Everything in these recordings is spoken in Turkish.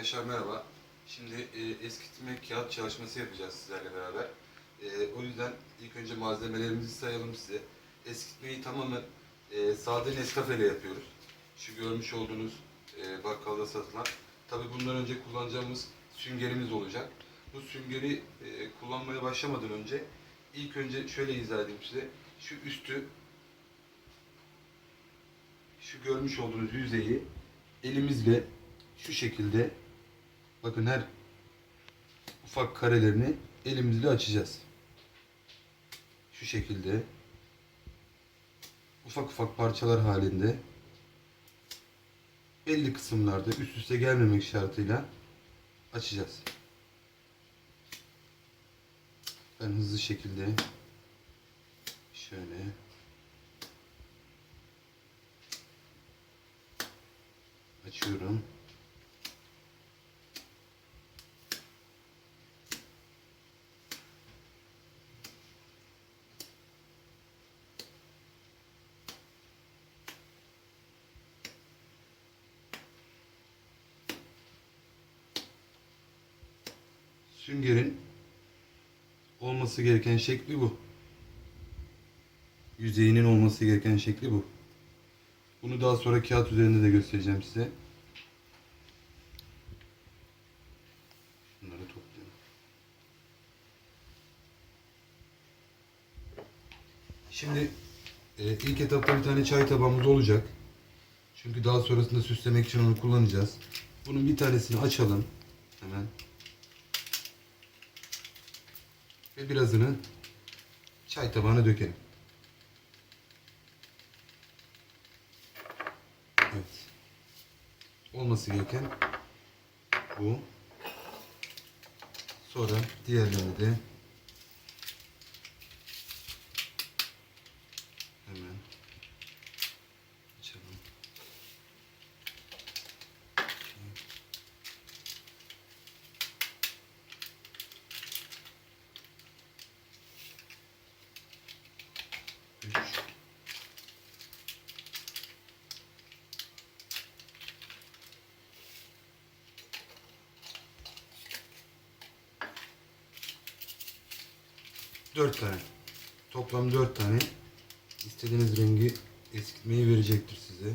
Arkadaşlar merhaba. Şimdi e, eskitme kağıt çalışması yapacağız sizlerle beraber. E, o yüzden ilk önce malzemelerimizi sayalım size. Eskitmeyi tamamen e, sade Nescafe ile yapıyoruz. Şu görmüş olduğunuz e, bakkalda satılan. Tabi bundan önce kullanacağımız süngerimiz olacak. Bu süngeri e, kullanmaya başlamadan önce ilk önce şöyle izah edeyim size. Şu üstü şu görmüş olduğunuz yüzeyi elimizle şu şekilde bakın her ufak karelerini elimizle açacağız. Şu şekilde ufak ufak parçalar halinde belli kısımlarda üst üste gelmemek şartıyla açacağız. Ben hızlı şekilde şöyle açıyorum. Süngerin olması gereken şekli bu. Yüzeyinin olması gereken şekli bu. Bunu daha sonra kağıt üzerinde de göstereceğim size. Bunları toplayalım. Şimdi e, ilk etapta bir tane çay tabağımız olacak. Çünkü daha sonrasında süslemek için onu kullanacağız. Bunun bir tanesini açalım. Hemen. Ve birazını çay tabağına dökelim. Evet. Olması gereken bu. Sonra diğerlerini de 4 tane. Toplam 4 tane. İstediğiniz rengi eskitmeyi verecektir size.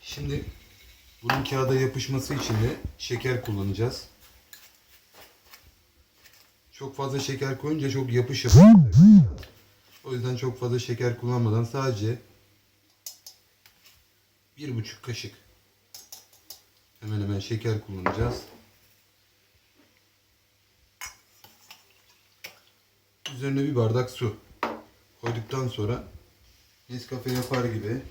Şimdi bunun kağıda yapışması için de şeker kullanacağız. Çok fazla şeker koyunca çok yapış yapış. O yüzden çok fazla şeker kullanmadan sadece bir buçuk kaşık hemen hemen şeker kullanacağız. Üzerine bir bardak su koyduktan sonra Nescafe yapar gibi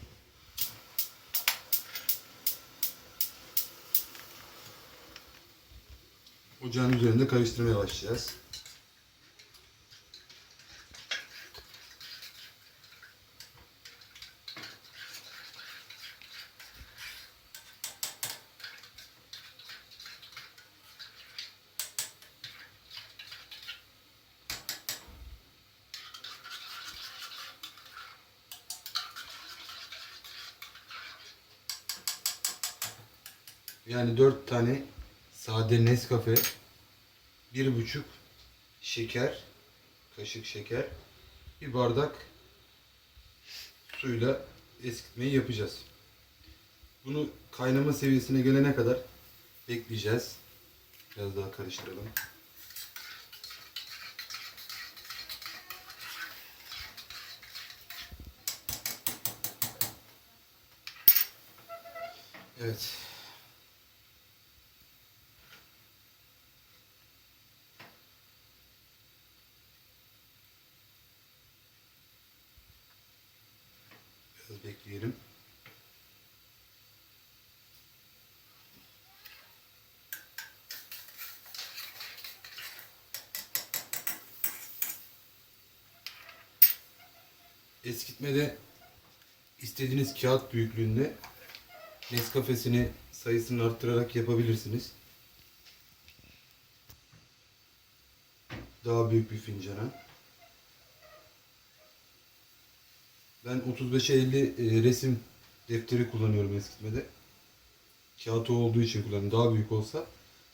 ocağın üzerinde karıştırmaya başlayacağız. Yani dört tane sade Nescafe, bir buçuk şeker, kaşık şeker, bir bardak suyla eskitmeyi yapacağız. Bunu kaynama seviyesine gelene kadar bekleyeceğiz. Biraz daha karıştıralım. Evet. Biraz bekleyelim. Eskitmede istediğiniz kağıt büyüklüğünde Nescafe'sini sayısını arttırarak yapabilirsiniz. daha büyük bir fincana. Ben 35'e 50 e, resim defteri kullanıyorum eskitmede. Kağıt olduğu için kullanıyorum. Daha büyük olsa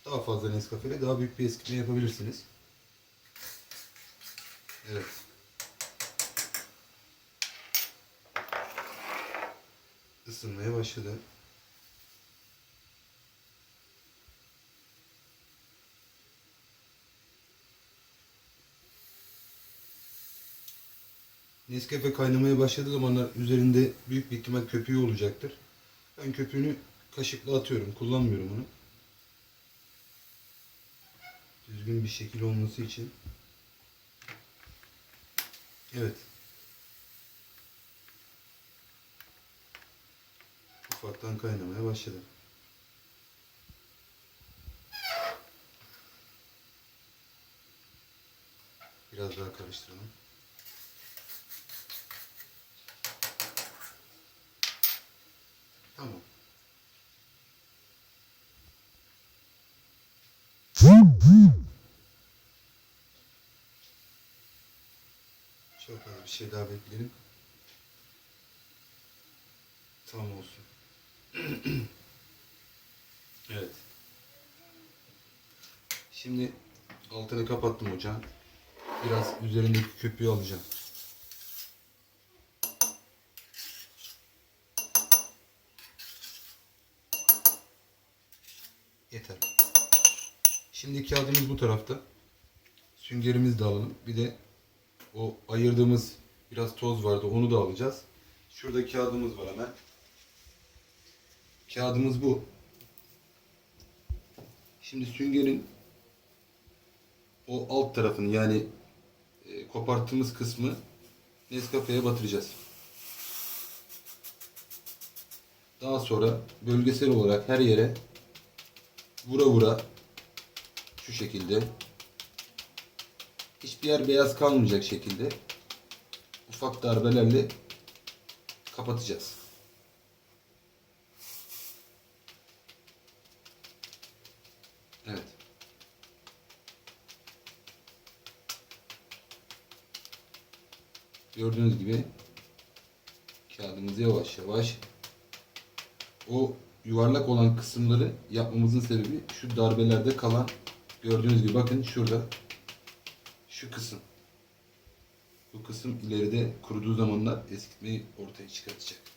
daha fazla Nescafe'yle daha büyük bir eskitme yapabilirsiniz. Evet. Isınmaya başladı. Nescafe kaynamaya başladığı zamanlar üzerinde büyük bir ihtimal köpüğü olacaktır. Ben köpüğünü kaşıkla atıyorum. Kullanmıyorum onu. Düzgün bir şekil olması için. Evet. Ufaktan kaynamaya başladı. Biraz daha karıştıralım. Tamam. Çok az bir şey daha bekleyelim. Tamam olsun. evet. Şimdi altını kapattım ocağın. Biraz üzerindeki köpüğü alacağım. Yeter. Şimdi kağıdımız bu tarafta. Süngerimizi de alalım. Bir de o ayırdığımız biraz toz vardı. Onu da alacağız. Şurada kağıdımız var hemen. Kağıdımız bu. Şimdi süngerin o alt tarafını yani e, koparttığımız kısmı Nescafe'ye batıracağız. Daha sonra bölgesel olarak her yere vura vura şu şekilde hiçbir yer beyaz kalmayacak şekilde ufak darbelerle kapatacağız. Evet. Gördüğünüz gibi kağıdımızı yavaş yavaş o yuvarlak olan kısımları yapmamızın sebebi şu darbelerde kalan gördüğünüz gibi bakın şurada şu kısım bu kısım ileride kuruduğu zamanlar eskitmeyi ortaya çıkartacak.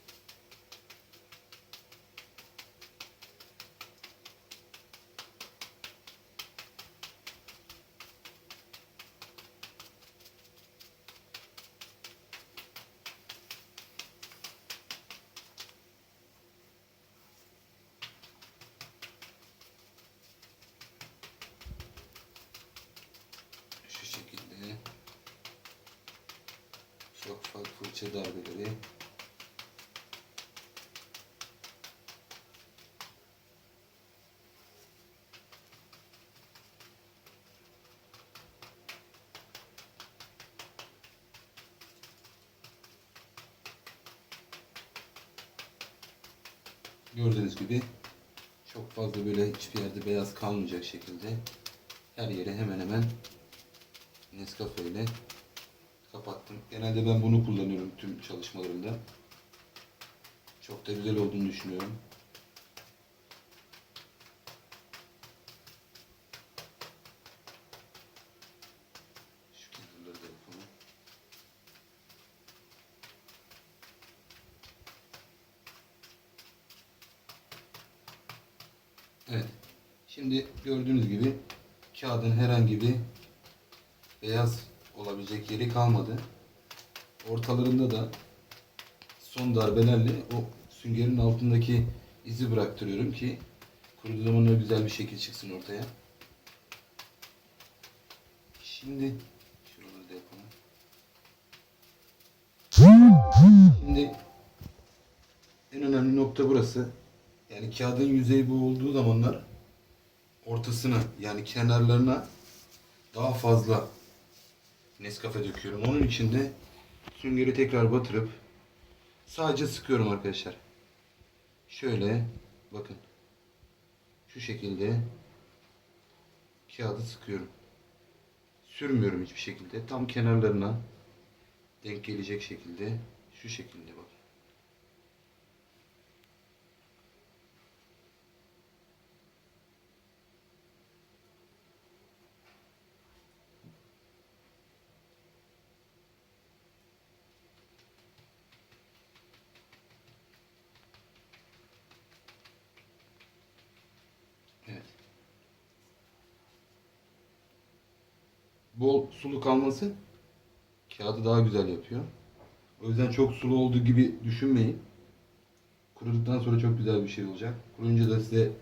Fırça darbeleri. Gördüğünüz gibi çok fazla böyle hiçbir yerde beyaz kalmayacak şekilde her yere hemen hemen Nescafe ile kapattım. Genelde ben bunu kullanıyorum tüm çalışmalarımda. Çok da güzel olduğunu düşünüyorum. Evet. Şimdi gördüğünüz gibi kağıdın herhangi bir beyaz olabilecek yeri kalmadı. Ortalarında da son darbelerle o süngerin altındaki izi bıraktırıyorum ki kuruduğu zaman öyle güzel bir şekil çıksın ortaya. Şimdi şuraları da yapalım. Şimdi en önemli nokta burası. Yani kağıdın yüzeyi bu olduğu zamanlar ortasına yani kenarlarına daha fazla Nescafe döküyorum. Onun için de süngeri tekrar batırıp sadece sıkıyorum arkadaşlar. Şöyle bakın. Şu şekilde kağıdı sıkıyorum. sürmüyorum hiçbir şekilde. Tam kenarlarına denk gelecek şekilde şu şekilde bak. Evet. Bol sulu kalması kağıdı daha güzel yapıyor. O yüzden çok sulu olduğu gibi düşünmeyin. Kuruduktan sonra çok güzel bir şey olacak. Kuruyunca da size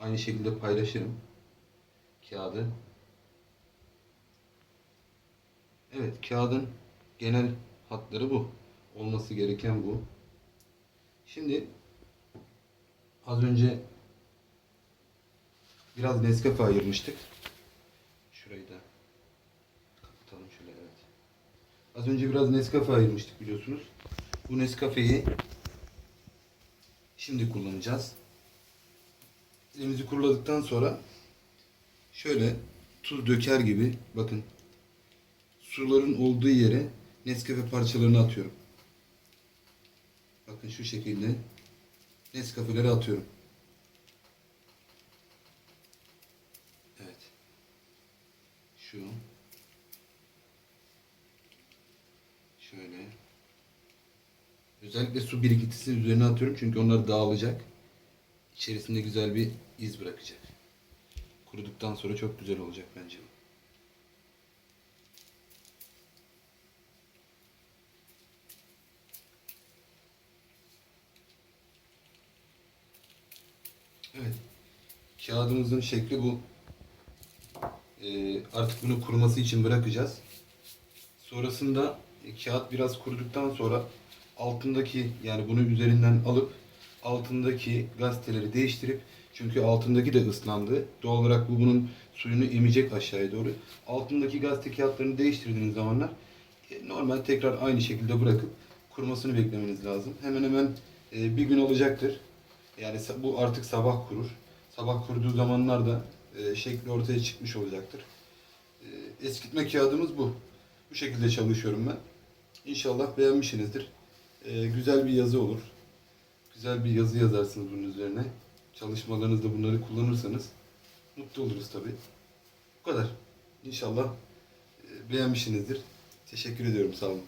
aynı şekilde paylaşırım kağıdı. Evet, kağıdın genel hatları bu. Olması gereken bu. Şimdi az önce biraz Nescafe ayırmıştık. Şurayı da kapatalım şöyle evet. Az önce biraz Nescafe ayırmıştık biliyorsunuz. Bu Nescafe'yi şimdi kullanacağız. Elimizi kuruladıktan sonra şöyle tuz döker gibi bakın suların olduğu yere Nescafe parçalarını atıyorum. Bakın şu şekilde Nescafe'leri atıyorum. Evet. Şu. Şöyle. Özellikle su birikintisini üzerine atıyorum çünkü onlar dağılacak. İçerisinde güzel bir iz bırakacak. Kuruduktan sonra çok güzel olacak bence. Evet. Kağıdımızın şekli bu. Ee, artık bunu kuruması için bırakacağız. Sonrasında kağıt biraz kuruduktan sonra altındaki yani bunu üzerinden alıp altındaki gazeteleri değiştirip çünkü altındaki de ıslandı. Doğal olarak bu bunun suyunu emecek aşağıya doğru. Altındaki gazete kağıtlarını değiştirdiğiniz zamanlar e, normal tekrar aynı şekilde bırakıp kurumasını beklemeniz lazım. Hemen hemen e, bir gün olacaktır. Yani bu artık sabah kurur. Sabah kuruduğu zamanlarda e, şekli ortaya çıkmış olacaktır. E, eskitme kağıdımız bu. Bu şekilde çalışıyorum ben. İnşallah beğenmişsinizdir. E, güzel bir yazı olur. Güzel bir yazı yazarsınız bunun üzerine. Çalışmalarınızda bunları kullanırsanız mutlu oluruz tabii. Bu kadar. İnşallah e, beğenmişsinizdir. Teşekkür ediyorum. Sağ olun.